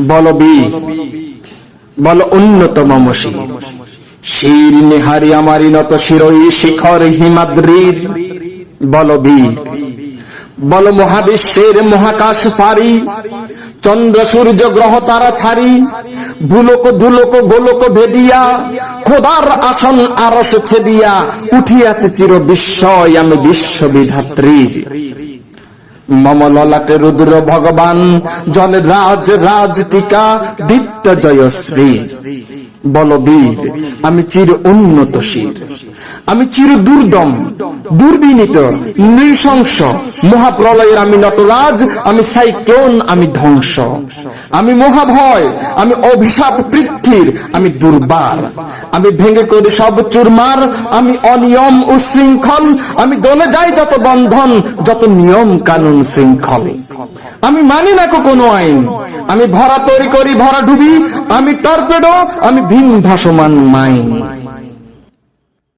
বল বীর বল হিমাদ্রির। বল মহাবিশ্বের মহাকাশ পারি। চন্দ্র সূর্য গ্রহ তারা ছাড়ি। ভুলোক দুলোক গোলক ভেদিয়া। খোদার আসন আরস ছেদিয়া। উঠিয়াছে চির বিস্ময় আমি বিশ্ববিধাত্রীর। মম ললাটে রুদ্র ভগবান, জন রাজ রাজ টিকা, দীপ্ত জয়শ্রী বলবীর আমি চির উন্নত শির। আমি চির দুর্দম, দুর্বিনীত, নৃশংস মহাপ্রলয়ের আমি নটরাজ, আমি সাইক্লোন, আমি ধ্বংস। আমি মহাভয়, আমি অভিশাপ পৃথ্বীর, আমি দুর্বার। আমি ভেঙে করি সব চুরমার, আমি অনিয়ম উশৃঙ্খল আমি দলে যাই যত বন্ধন, যত নিয়ম কানুন শৃঙ্খল। আমি মানি না কোনো আইন। আমি ভরা তৈরি করি, ভরা ডুবি। আমি টর্পেডো, আমি ভীম ভাসমান মাইন।